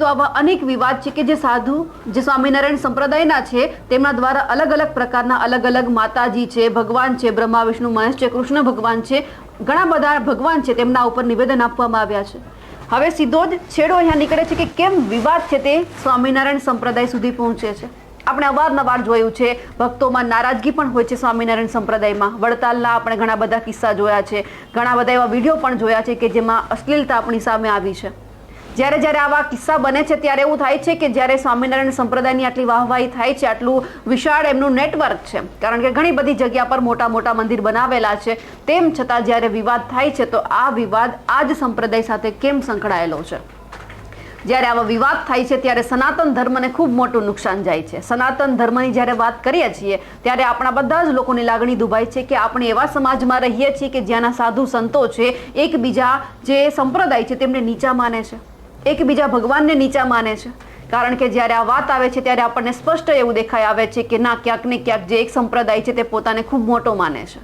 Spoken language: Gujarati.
તો આવા અનેક વિવાદ છે કે જે સાધુ, જે સ્વામિનારાયણ સંપ્રદાયના છે, તેમના દ્વારા અલગ અલગ પ્રકારના અલગ અલગ માતાજી છે, ભગવાન છે, બ્રહ્મા, વિષ્ણુ, મહેશ છે, કૃષ્ણ ભગવાન છે, ઘણા બધા ભગવાન છે તેમના ઉપર નિવેદન આપવામાં આવ્યા છે. હવે સીધો જ છેડો અહીંયા નીકળે છે કે કેમ વિવાદ છે તે સ્વામિનારાયણ સંપ્રદાય સુધી પહોંચે છે. આપણે અવારનવાર જોયું છે, ભક્તોમાં નારાજગી પણ હોય છે સ્વામિનારાયણ સંપ્રદાયમાં. વડતાલના આપણે ઘણા બધા કિસ્સા જોયા છે. ઘણા બધા એવા વીડિયો પણ જોયા છે કે જેમાં અશ્લીલતા આપણી સામે આવી છે. જ્યારે જ્યારે આવા કિસ્સા બને છે, ત્યારે એવું થાય છે કે જ્યારે સ્વામિનારાયણ સંપ્રદાયની આટલી વાહવાહી થાય છે, આટલું વિશાળ એમનું નેટવર્ક છે. કારણ કે ઘણી બધી જગ્યા પર મોટા મોટા મંદિર બનાવેલા છે. તેમ છતાં જ્યારે વિવાદ થાય છે, તો આ વિવાદ આ જ સંપ્રદાય સાથે કેમ સંકળાયેલો છે? જ્યારે આવા વિવાદ થાય છે, ત્યારે સનાતન ધર્મને ખૂબ મોટું નુકસાન જાય છે. સનાતન ધર્મની જ્યારે વાત કરીએ છીએ, ત્યારે આપણા બધા જ લોકોની લાગણી દુભાય છે કે આપણે એવા સમાજમાં રહીએ છીએ કે જ્યાંના સાધુ સંતો છે, એકબીજા જે સંપ્રદાય છે, તેમને નીચા માને છે. એકબીજા ભગવાનને નીચા માને છે. કારણ કે જ્યારે આ વાત આવે છે, ત્યારે આપણને સ્પષ્ટ એવું દેખાઈ આવે છે કે ના, ક્યાંક ને ક્યાંક જે એક સંપ્રદાય છે તે પોતાને ખૂબ મોટો માને છે.